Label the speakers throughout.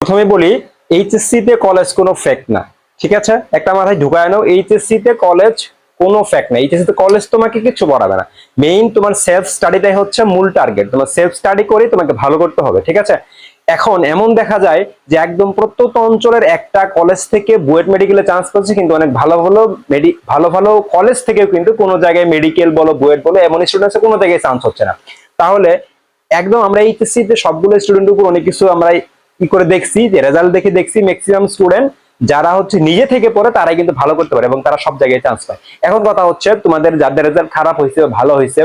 Speaker 1: প্রথমে বলি এইচএসসি তে কলেজ কোনো ফেক না, ঠিক আছে? একটা মাথায় ঢুকায় নাও এইচএসসি তে কলেজ কোনো ফ্যাক্ট না। এইচএসসি তে কলেজ তোমাকে কিছু পড়াবে না। মেইন তোমার সেলফ স্টাডিটাই হচ্ছে মূল টার্গেট তোমার সেলফ স্টাডি করে তোমাকে ভালো করতে হবে, ঠিক আছে? এখন এমন দেখা যায় যে একদম প্রত্যন্ত অঞ্চলের একটা কলেজ থেকে বুয়েট মেডিকেলে চান্স পাচ্ছে কিন্তু অনেক ভালো ভালো মেডি ভালো ভালো কলেজ থেকেও কিন্তু কোনো জায়গায় মেডিকেল বলো বুয়েট বলো, এমন স্টুডেন্টস কোনো জায়গায় চান্স হচ্ছে না। তাহলে একদম আমরা এইচএসসি তে সবগুলো স্টুডেন্টের উপর অনেক কিছু আমরা কি করে দেখছি, যে রেজাল্ট দেখে দেখছি ম্যাক্সিমাম স্টুডেন্ট যারা হচ্ছে নিজে থেকে পড়ে, তারাই কিন্তু ভালো করতে পারে এবং তারা সব জায়গায় চান্স পায়। এখন কথা হচ্ছে, তোমাদের যাদের রেজাল্ট খারাপ হয়েছে ভালো হয়েছে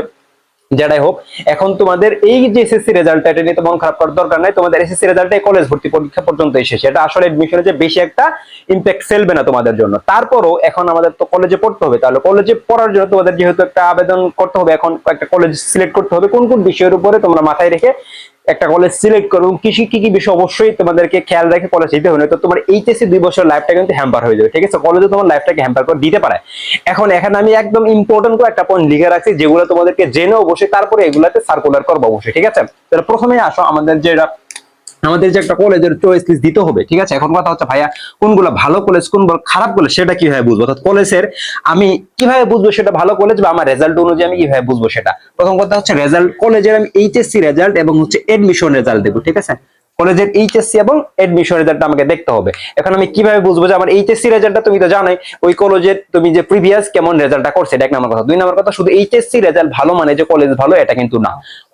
Speaker 1: যেটাই হোক, এখন তোমাদের এই যে এসএসসি রেজাল্ট এটা নিয়ে তো মন খারাপ করার দরকার নাই। তোমাদের এসএসসি রেজাল্টে কলেজ ভর্তি পরীক্ষা পর্যন্ত এসেছে। এটা আসলে এডমিশনে যে বেশি একটা ইম্প্যাক্ট ফেলবে না তোমাদের জন্য। তারপরও এখন আমাদের তো কলেজে পড়তে হবে। তাহলে কলেজে পড়ার জন্য তোমাদের যেহেতু একটা আবেদন করতে হবে, এখন একটা কলেজ সিলেক্ট করতে হবে। কোন কোন বিষয়ের উপরে তোমরা মাথায় রেখে একটা কলেজ সিলেক্ট করো এবং কৃষি কি কি বিষয় অবশ্যই তোমাদেরকে খেয়াল রেখে কলেজ যেতে হবে তো তোমার এইচএসসি দুই বছর লাইফটা কিন্তু হ্যাম্পার হয়ে যাবে, ঠিক আছে? কলেজে তোমার লাইফটাকে হ্যাম্পার করে দিতে পারে। এখন এখানে আমি একদম ইম্পর্টেন্ট করে একটা পয়েন্ট লিখে রাখছি, যেগুলো তোমাদেরকে জেনে অবশ্যই তারপরে এগুলাতে সার্কুলার করব অবশ্যই, ঠিক আছে? তাহলে প্রথমে আসো আমাদের যেটা আমাদের যে একটা কলেজের চয়েস লিস্ট দিতে হবে, ঠিক আছে? এখন কথা হচ্ছে, ভাইয়া, কোনগুলো ভালো কলেজ কোনগুলো খারাপ কলেজ সেটা কীভাবে বুঝব? অর্থাৎ কলেজের আমি কীভাবে বুঝব সেটা ভালো কলেজ বা আমার রেজাল্ট অনুযায়ী আমি কীভাবে বুঝব সেটা? প্রথম কথা হচ্ছে রেজাল্ট কলেজের আমি এইচএসসি রেজাল্ট এবং হচ্ছে এডমিশন রেজাল্ট দেবো, ঠিক আছে? কলেজের এইচএসসি এবং এডমিশন রেজাল্টটা আমাকে দেখতে হবে। এখন আমি কীভাবে বুঝব যে আমার এইচএসসি রেজাল্টটা তুমি তো জানোই, ওই কলেজের তুমি যে প্রিভিয়াস কেমন রেজাল্টটা করছে, এটা এক নম্বর কথা। দুই নম্বর কথা, শুধু এইচএসসি রেজাল্ট ভালো মানে যে কলেজ ভালো, এটা কিন্তু না।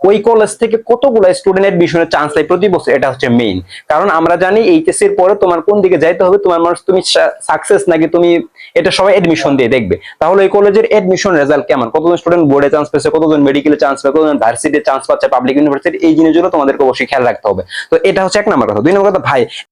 Speaker 1: ওই কলেজ থেকে কতগুলো স্টুডেন্ট এডমিশনের চান্স পায় প্রতি বছর, এটা হচ্ছে মেইন কারণ আমরা জানি এইচএসসি এর পরে তোমার কোন দিকে যাইতে হবে, তোমার মানুষ তুমি সাকসেস নাকি তুমি এটা সবাই এডমিশন দিয়ে দেখবে। তাহলে ওই কলেজের এডমিশন রেজাল্ট কেমন? কতজন স্টুডেন্ট বোর্ডে চান্স পেয়েছে, কতজন মেডিকেলে চান্স পায় কতজন ভার্সিটিতে চান্স পাচ্ছে পাবলিক ইউনিভার্সিটি এই জিনিসগুলো তোমাদেরকে অবশ্যই খেয়াল রাখতে হবে। তো এটা হচ্ছে এক নম্বর কথা। দুই নম্বর কথা ভাই